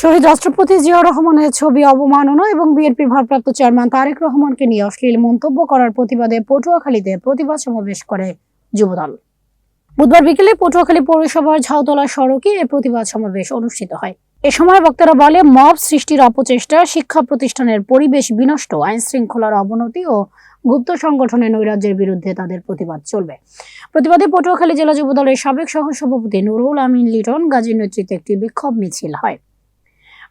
শহীদ রাষ্ট্রপতি জিয়া রহমানের ছবি অবমাননা এবং বিএনপির ভারপ্রাপ্ত চেয়ারম্যান তারেক রহমানকে নিয়ে অশ্লীল মন্তব্য করার প্রতিবাদে পটুয়াখালীতে প্রতিবাদ সমাবেশ করে যুবদল। বুধবার বিকেলে পটুয়াখালী পৌরসভার ঝাউতলা সড়কে এ প্রতিবাদ সমাবেশ অনুষ্ঠিত হয়। এ সময় বক্তারা বলে মব সৃষ্টির অপচেষ্টা, শিক্ষা প্রতিষ্ঠানের পরিবেশ বিনষ্ট আইন শৃঙ্খলার অবনতি ও গুপ্ত সংগঠনের নৈরাজ্যের বিরুদ্ধে তাদের প্রতিবাদ চলবে। প্রতিবাদে পটুয়াখালী জেলা যুবদলের সাবেক সহসভাপতি নুরুল আমিন লিটন গাজীর নেতৃত্বে একটি বিক্ষোভ মিছিল হয়।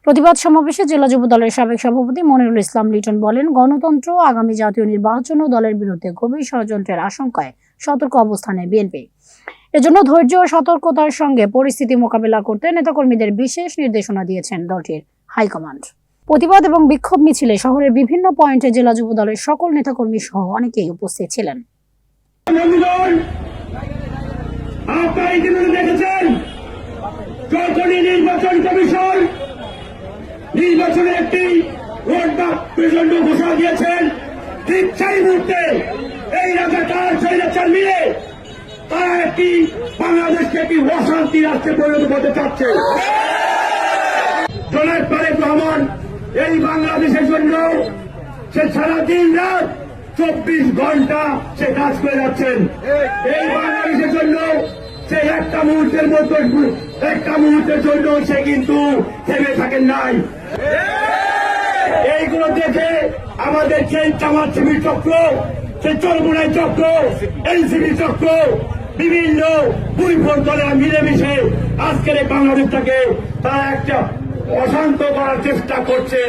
প্রতিবাদ সমাবেশে জেলা যুব দলের সাবেক সভাপতি মনিরুল ইসলাম লিটন বলেন, গণতন্ত্র, আগামী জাতীয় নির্বাচন ও দলের বিরুদ্ধে গভীর ষড়যন্ত্রের আশঙ্কায় সতর্ক অবস্থানে বিএনপি। এজন্য ধৈর্য ও সতর্কতার সঙ্গে পরিস্থিতি মোকাবেলা করতে নেতাকর্মীদের বিশেষ নির্দেশনা দিয়েছেন দলটির হাইকমান্ড। প্রতিবাদ এবং বিক্ষোভ মিছিলে শহরের বিভিন্ন পয়েন্টে জেলা যুব দলের সকল নেতাকর্মী সহ অনেকেই উপস্থিত ছিলেন। নির্বাচন কমিশন নির্বাচনের একটি প্রচণ্ড ঘোষণা দিয়েছেন। ঠিক সেই মুহূর্তে এই রাজাকার স্বৈরাচার মিলে তারা একটি বাংলাদেশকে একটি অশান্তি রাষ্ট্রে পরিণত করতে চাচ্ছে। জনাব তারেক রহমান এই বাংলাদেশের জন্য সে সারা দিন রাত চব্বিশ ঘণ্টা সে কাজ করে যাচ্ছেন। এই বাংলাদেশের জন্য সে একটা মুহূর্তের মতো একটা জন্য সে কিন্তু থেমে থাকেন নাই। এইগুলো দেখে আমাদের চক্র সে চক্র এনসিবি চক্র, বিভিন্ন পরিবহন দলেরা মিলেমিশে আজকের এই বাংলাদেশটাকে তারা একটা অশান্ত করার চেষ্টা করছে।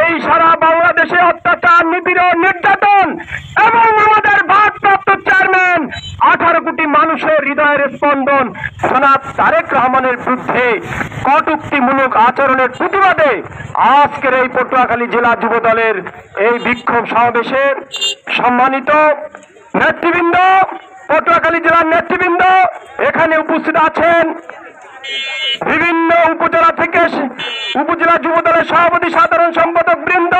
এই সারা বাংলাদেশে অত্যাচার, নিপীড়ন, নির্যাতন হৃদয়ের স্পন্দন সনাত তারেক রহমানের বিরুদ্ধে কটুক্তিমূলক আচরণের প্রতিবাদে আজকের এই পটুয়াখালী জেলা যুব দলের এই বিক্ষোভ সমাবেশের সম্মানিত নেতৃবৃন্দ, পটুয়াখালী জেলার নেতৃবৃন্দ এখানে উপস্থিত আছেন। বিভিন্ন উপজেলা থেকে উপজেলা যুব দলের সভাপতি, সাধারণ সম্পাদক বৃন্দ